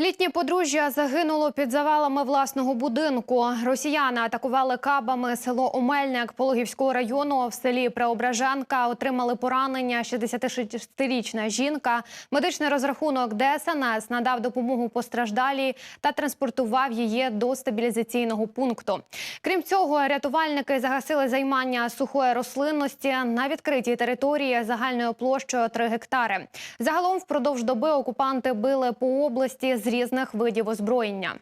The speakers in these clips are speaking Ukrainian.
Літнє подружжя загинуло під завалами власного будинку. Росіяни атакували кабами село Омельник Пологівського району. В селі Преображенка отримали поранення 66-річна жінка. Медичний розрахунок ДСНС надав допомогу постраждалій та транспортував її до стабілізаційного пункту. Крім цього, рятувальники загасили займання сухої рослинності на відкритій території загальною площею 3 гектари. Загалом впродовж доби окупанти били по області з різних видів озброєння.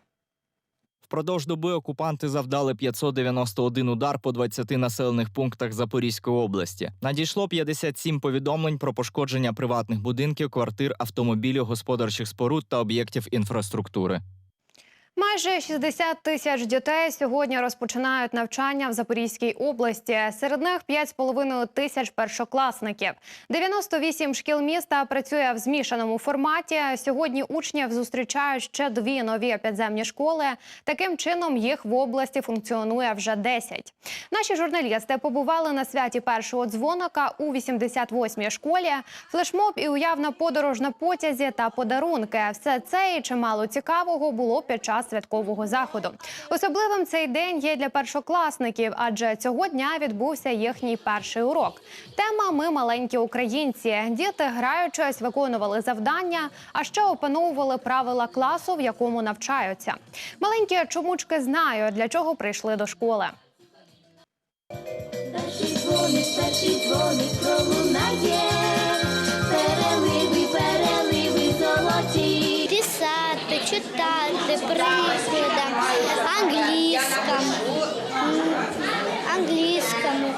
Впродовж доби окупанти завдали 591 удар по 20 населених пунктах Запорізької області. Надійшло 57 повідомлень про пошкодження приватних будинків, квартир, автомобілів, господарчих споруд та об'єктів інфраструктури. Майже 60 тисяч дітей сьогодні розпочинають навчання в Запорізькій області. Серед них 5,5 тисяч першокласників. 98 шкіл міста працює в змішаному форматі. Сьогодні учнів зустрічають ще дві нові підземні школи. Таким чином їх в області функціонує вже 10. Наші журналісти побували на святі першого дзвоника у 88-й школі. Флешмоб і уявна подорож на потязі та подарунки. Все це і чимало цікавого було під час святкового заходу. Особливим цей день є для першокласників, адже цього дня відбувся їхній перший урок. Тема Ми маленькі українці. Діти граючись виконували завдання, а ще опановували правила класу, в якому навчаються. Маленькі чомучки знають, для чого прийшли до школи. Перший дзвоник, перший дзвоник читати, прикладам, англійському, англійському.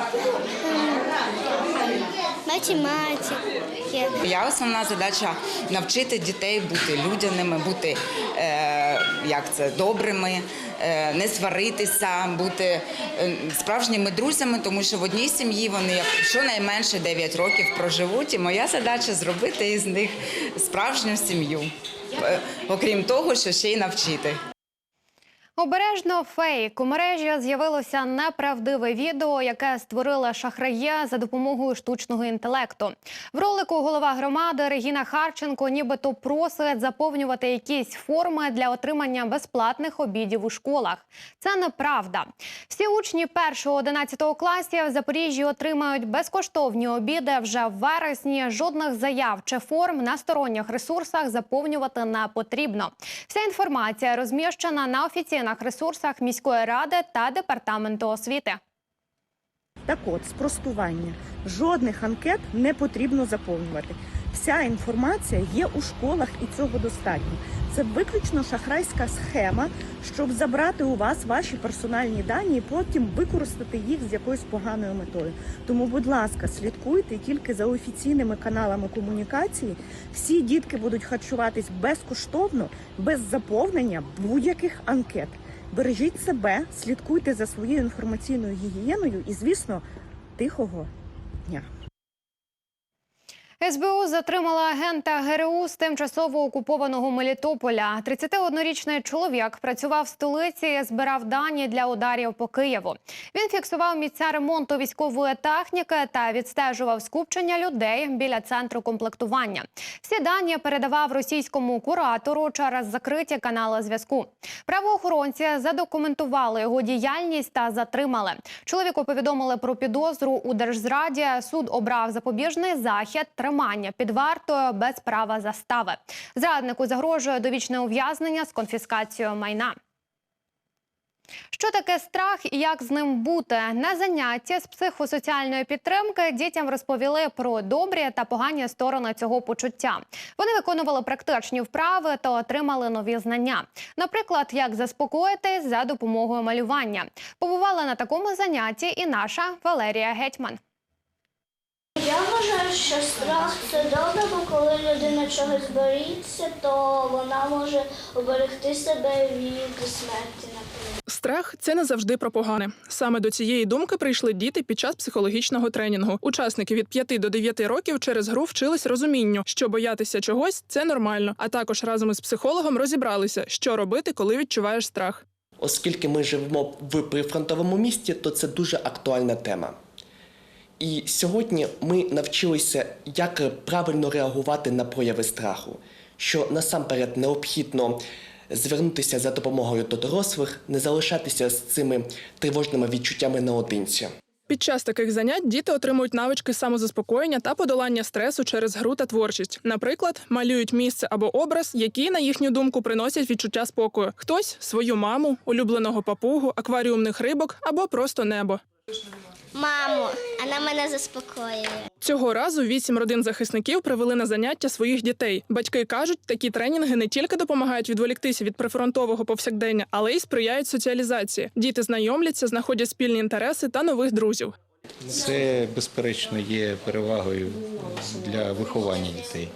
Моя основна задача навчити дітей бути людяними, бути е, як це добрими, е, не сваритися, бути е, справжніми друзями, тому що в одній сім'ї вони щонайменше 9 років проживуть. І моя задача зробити із них справжню сім'ю. Е, Окрім того, що ще й навчити. Обережно фейк. У мережі з'явилося неправдиве відео, яке створила шахрає за допомогою штучного інтелекту. В ролику голова громади Регіна Харченко нібито просить заповнювати якісь форми для отримання безплатних обідів у школах. Це неправда. Всі учні 1-11 класів в Запоріжжі отримають безкоштовні обіди вже в вересні. Жодних заяв чи форм на сторонніх ресурсах заповнювати не потрібно. Вся інформація розміщена на офіційних ресурсах міської ради та департаменту освіти. Так от, спростування. Жодних анкет не потрібно заповнювати. Вся інформація є у школах і цього достатньо. Це виключно шахрайська схема, щоб забрати у вас ваші персональні дані і потім використати їх з якоюсь поганою метою. Тому, будь ласка, слідкуйте тільки за офіційними каналами комунікації. Всі дітки будуть харчуватись безкоштовно, без заповнення будь-яких анкет. Бережіть себе, слідкуйте за своєю інформаційною гігієною і, звісно, тихого дня. СБУ затримала агента ГРУ з тимчасово окупованого Мелітополя. 31-річний чоловік працював в столиці, і збирав дані для ударів по Києву. Він фіксував місця ремонту військової техніки та відстежував скупчення людей біля центру комплектування. Всі дані передавав російському куратору через закриті канали зв'язку. Правоохоронці задокументували його діяльність та затримали. Чоловіку повідомили про підозру у держзраді. Суд обрав запобіжний захід тримання під вартою без права застави. Зраднику загрожує довічне ув'язнення з конфіскацією майна. Що таке страх і як з ним бути? На занятті з психосоціальної підтримки дітям розповіли про добрі та погані сторони цього почуття. Вони виконували практичні вправи та отримали нові знання. Наприклад, як заспокоїтись за допомогою малювання. Побувала на такому занятті і наша Валерія Гетьман. Що страх це добре, бо коли людина чогось боїться, то вона може оберегти себе від смерті, наприклад. Страх це не завжди про погане. Саме до цієї думки прийшли діти під час психологічного тренінгу. Учасники від 5 до 9 років через гру вчились розумінню, що боятися чогось це нормально. А також разом із психологом розібралися, що робити, коли відчуваєш страх. Оскільки ми живемо в прифронтовому місті, то це дуже актуальна тема. І сьогодні ми навчилися, як правильно реагувати на прояви страху, що насамперед необхідно звернутися за допомогою до дорослих, не залишатися з цими тривожними відчуттями наодинці. Під час таких занять діти отримують навички самозаспокоєння та подолання стресу через гру та творчість. Наприклад, малюють місце або образ, які, на їхню думку, приносять відчуття спокою. Хтось свою маму, улюбленого папугу, акваріумних рибок або просто небо. Маму, вона мене заспокоює. Цього разу вісім родин захисників привели на заняття своїх дітей. Батьки кажуть, такі тренінги не тільки допомагають відволіктися від прифронтового повсякдення, але й сприяють соціалізації. Діти знайомляться, знаходять спільні інтереси та нових друзів. Це безперечно є перевагою для виховання дітей.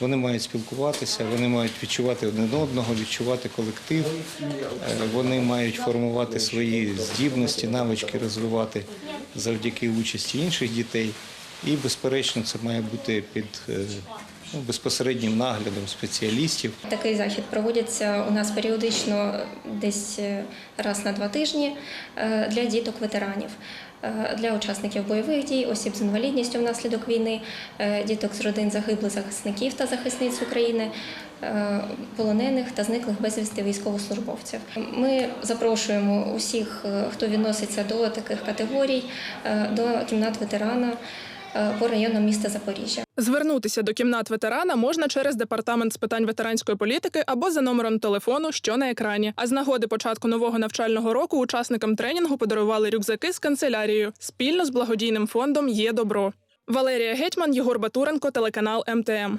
Вони мають спілкуватися, вони мають відчувати один одного, відчувати колектив, Е, вони мають формувати свої здібності, навички розвивати завдяки участі інших дітей. І, безперечно, це має бути під е, безпосереднім наглядом спеціалістів. Такий захід проводиться у нас періодично десь е, раз на два тижні е, для діток ветеранів, е, для учасників бойових дій, осіб з інвалідністю внаслідок війни, діток з родин загиблих захисників та захисниць України, полонених та зниклих безвісти військовослужбовців. Ми запрошуємо усіх, хто відноситься до таких категорій, до кімнат ветерана по району міста Запоріжжя. Звернутися до кімнат ветерана можна через департамент з питань ветеранської політики або за номером телефону, що на екрані. А з нагоди початку нового навчального року учасникам тренінгу подарували рюкзаки з канцелярією спільно з благодійним фондом Є добро. Валерія Гетьман, Єгор Батуренко, телеканал МТМ.